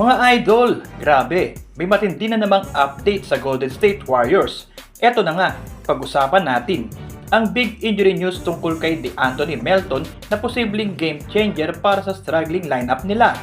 Mga idol, grabe, may matindi na namang update sa Golden State Warriors. Eto na nga, pag-usapan natin ang big injury news tungkol kay DeAnthony Melton na posibleng game changer para sa struggling lineup nila.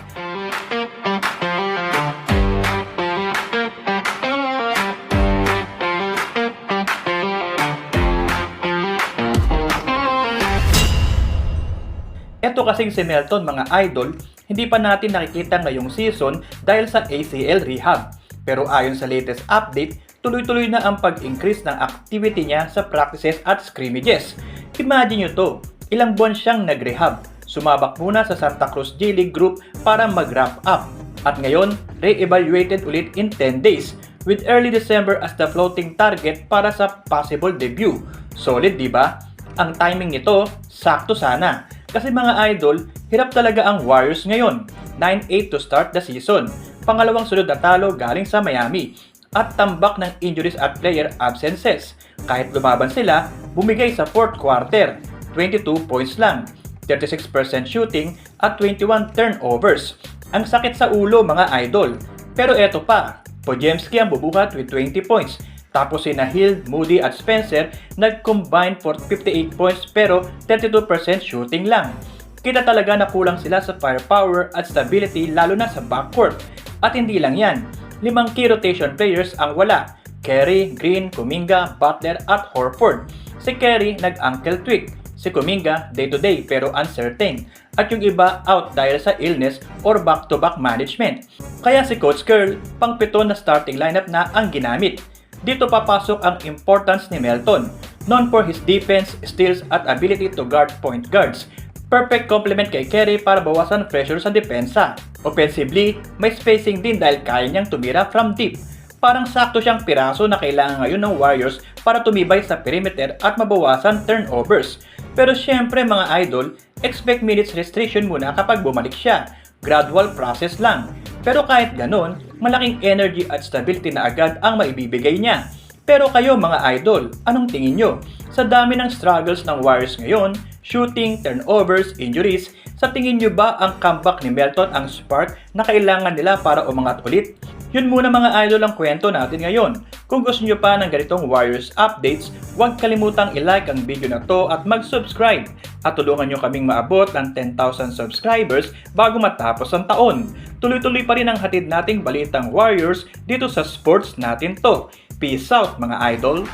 Ito kasing si Melton mga idol, hindi pa natin nakikita ngayong season dahil sa ACL rehab. Pero ayon sa latest update, tuloy-tuloy na ang pag-increase ng activity niya sa practices at scrimmages. Imagine nyo to, ilang buwan siyang nag-rehab. Sumabak muna sa Santa Cruz J-League Group para mag-wrap up. At ngayon, re-evaluated ulit in 10 days with early December as the floating target para sa possible debut. Solid, di ba? Ang timing nito, sakto sana. Kasi mga idol, hirap talaga ang Warriors ngayon. 9-8 to start the season. Pangalawang sunod na talo galing sa Miami. At tambak ng injuries at player absences. Kahit lumaban sila, bumigay sa fourth quarter. 22 points lang. 36% shooting at 21 turnovers. Ang sakit sa ulo mga idol. Pero eto pa, Pojemski ang bubuhat with 20 points. Tapos si Hill, Moody at Spencer nag-combine for 58 points pero 32% shooting lang. Kita talaga na kulang sila sa firepower at stability lalo na sa backcourt. At hindi lang yan, limang key rotation players ang wala. Kerry, Green, Kuminga, Butler at Horford. Si Kerry nag-ankle tweak. Si Kuminga day-to-day pero uncertain. At yung iba out dahil sa illness or back-to-back management. Kaya si Coach Curl, pang pito na starting lineup na ang ginamit. Dito papasok ang importance ni Melton, known for his defense, steals at ability to guard point guards. Perfect complement kay Kerry para bawasan pressure sa depensa. Offensively, may spacing din dahil kaya niyang tumira from deep. Parang sakto siyang piraso na kailangan ngayon ng Warriors para tumibay sa perimeter at mabawasan turnovers. Pero syempre mga idol, expect minutes restriction muna kapag bumalik siya. Gradual process lang. Pero kahit ganon, malaking energy at stability na agad ang maibibigay niya. Pero kayo mga idol, anong tingin nyo? Sa dami ng struggles ng Warriors ngayon, shooting, turnovers, injuries, sa tingin nyo ba ang comeback ni Melton ang spark na kailangan nila para umangat ulit? Yun muna mga idol ang kwento natin ngayon. Kung gusto nyo pa ng ganitong Warriors updates, huwag kalimutang i-like ang video na to at mag-subscribe. At tulungan nyo kaming maabot ng 10,000 subscribers bago matapos ang taon. Tuloy-tuloy pa rin ang hatid nating balitang Warriors dito sa sports natin to. Peace out mga idol!